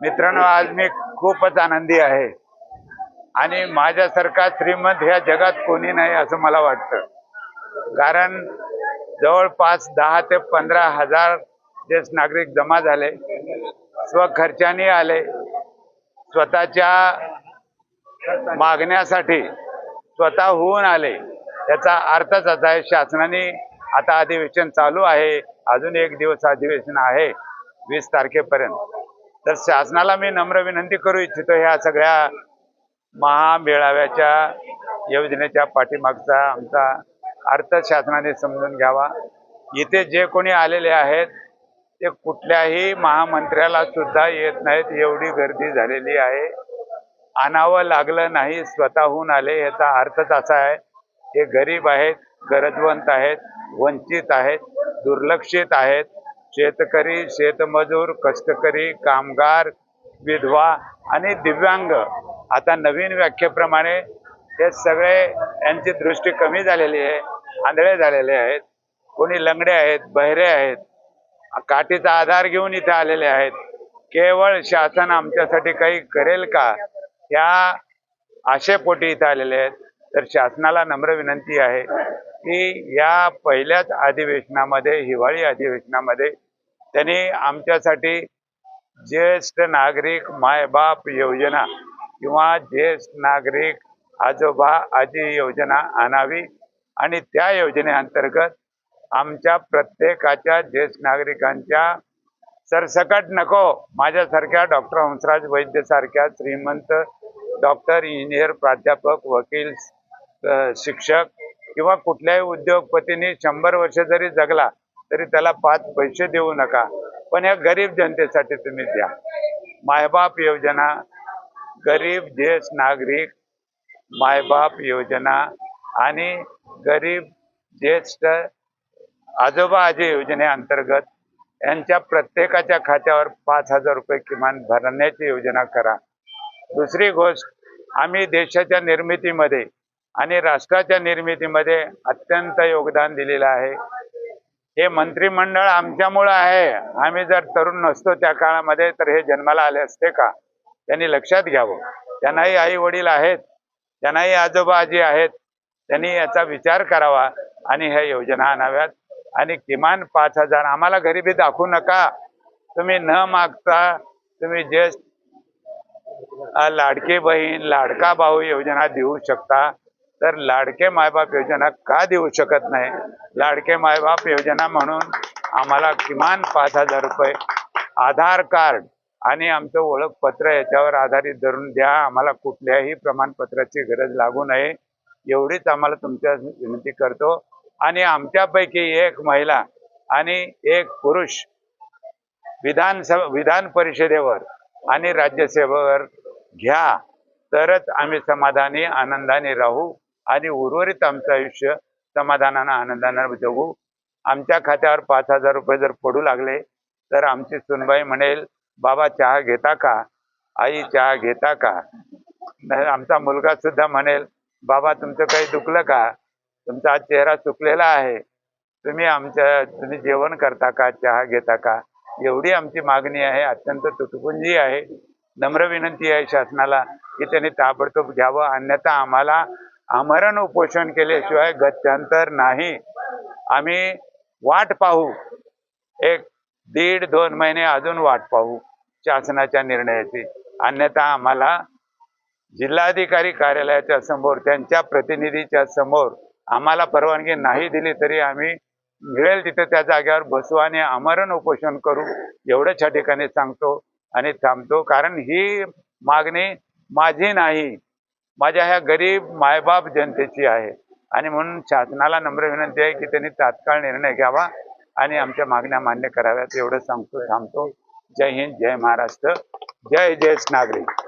मित्रांनो आज मी खूपच आनंदी आहे. आणि माझ्यासारखा श्रीमंत ह्या जगात कोणी नाही असं मला वाटतं. कारण जवळपास दहा ते पंधरा हजार ज्येष्ठ नागरिक जमा झाले. स्वखर्चाने आले. स्वतःच्या मागण्यासाठी स्वतःहून आले. याचा अर्थच असा आहे शासनाने आता अधिवेशन चालू आहे. अजून एक दिवस अधिवेशन आहे वीस तारखेपर्यंत. तर शासनाला मी नम्र विनंती करू इच्छितो ह्या सगळ्या महामेळाव्याच्या योजनेच्या पाठीमागचा आमचा अर्थ शासनाने समजून घ्यावा. इथे जे कोणी आलेले आहेत ते कुठल्याही महामंत्र्याला सुद्धा येत नाहीत एवढी गर्दी झालेली आहे. आणावं लागलं नाही स्वतःहून आले याचा अर्थच असा आहे हे गरीब आहेत गरजवंत आहेत वंचित आहेत दुर्लक्षित आहेत शेतकरी शेतमजूर कष्टकरी कामगार विधवा आणि दिव्यांग. आता नवीन व्याख्येप्रमाणे हे सगळे यांची दृष्टी कमी झालेली आहे आंधळे झालेले आहेत. कोणी लंगडे आहेत बहिरे आहेत काठीचा आधार घेऊन इथे आलेले आहेत. केवळ शासन आमच्यासाठी काही करेल का? या आशेपोटी इथे आलेले आहेत. तर शासनाला नम्र विनंती आहे की या पहिल्याच अधिवेशनामध्ये हिवाळी अधिवेशनामध्ये त्यांनी आमच्यासाठी ज्येष्ठ नागरिक मायबाप योजना किंवा ज्येष्ठ नागरिक आजोबा आजी योजना आणावी आणि त्या योजनेअंतर्गत आमच्या प्रत्येकाच्या ज्येष्ठ नागरिकांच्या सरसकट नको माझ्यासारख्या डॉक्टर हंसराज वैद्यसारख्या श्रीमंत डॉक्टर इंजिनियर प्राध्यापक वकील शिक्षक किंवा कुठल्याही उद्योगपतीने शंभर वर्ष जरी जगला तरी त्याला पाच पैसे देऊ नका. पण या गरीब जनतेसाठी तुम्ही द्या. मायबाप योजना गरीब ज्येष्ठ नागरिक मायबाप योजना आणि गरीब ज्येष्ठ आजोबा आजी योजनेअंतर्गत यांच्या प्रत्येकाच्या खात्यावर पाच हजार रुपये किमान भरण्याची योजना करा. दुसरी गोष्ट आम्ही देशाच्या निर्मितीमध्ये आणि राष्ट्राच्या निर्मितीमध्ये अत्यंत योगदान दिलेलं आहे. हे मंत्रिमंडळ आमच्यामुळं आहे. आम्ही जर तरुण नसतो त्या काळामध्ये तर हे जन्माला आले असते का? त्यांनी लक्षात घ्यावं. त्यांनाही आई वडील आहेत. त्यांनाही आजोबा आजी आहेत. त्यांनी याचा विचार करावा आणि ह्या योजना आणाव्यात. आणि किमान पाच हजार आम्हाला गरिबी दाखवू नका. तुम्ही न मागता तुम्ही ज्येष्ठ लाडकी बहीण लाडका भाऊ योजना देऊ शकता. तर लाडके मायबाप योजना का देऊ शकत नाही? लाडके मायबाप योजना म्हणून आम्हाला किमान पाच हजार रुपये आधार कार्ड आणि आमचं ओळखपत्र याच्यावर आधारित धरून द्या. आम्हाला कुठल्याही प्रमाणपत्राची गरज लागू नये. एवढीच आम्हाला तुमच्या विनंती करतो. आणि आमच्यापैकी एक महिला आणि एक पुरुष विधानसभा विधान परिषदेवर आणि राज्यसभेवर घ्या. तरच आम्ही समाधानी आनंदाने राहू. आणि उर्वरित आमचं आयुष्य समाधानानं आनंदानं जगू. आमच्या खात्यावर पाच हजार रुपये जर पडू लागले तर आमची सुनबाई म्हणेल बाबा चहा घेता का? आई चहा घेता का? नाही, आमचा मुलगा सुद्धा म्हणेल बाबा तुमचं काही दुखलं का? तुमचा आज चेहरा चुकलेला आहे. तुम्ही आमच्या तुम्ही जेवण करता का? चहा घेता का? एवढी आमची मागणी आहे अत्यंत तुटपुंजी आहे. नम्र विनंती आहे शासनाला की त्यांनी ताबडतोब घ्यावं अन्यथा आम्हाला आमरण उपोषण केल्याशिवाय गत्यंतर नाही. आम्ही वाट पाहू. एक दीड दोन महिने अजून वाट पाहू शासनाच्या निर्णयाची. अन्यथा आम्हाला जिल्हाधिकारी कार्यालयाच्या समोर त्यांच्या प्रतिनिधीच्या समोर आम्हाला परवानगी नाही दिली तरी आम्ही मिळेल तिथे त्या जागेवर बसू आणि आमरण उपोषण करू एवढंच या ठिकाणी सांगतो आणि थांबतो. कारण ही मागणी माझी नाही. माझ्या ह्या गरीब मायबाप जनतेची आहे. आणि म्हणून शासनाला नम्र विनंती आहे की त्यांनी तात्काळ निर्णय घ्यावा आणि आमच्या मागण्या मान्य कराव्यात एवढं सांगतो थांबतो. जय हिंद जय महाराष्ट्र. जय जय नागरिक.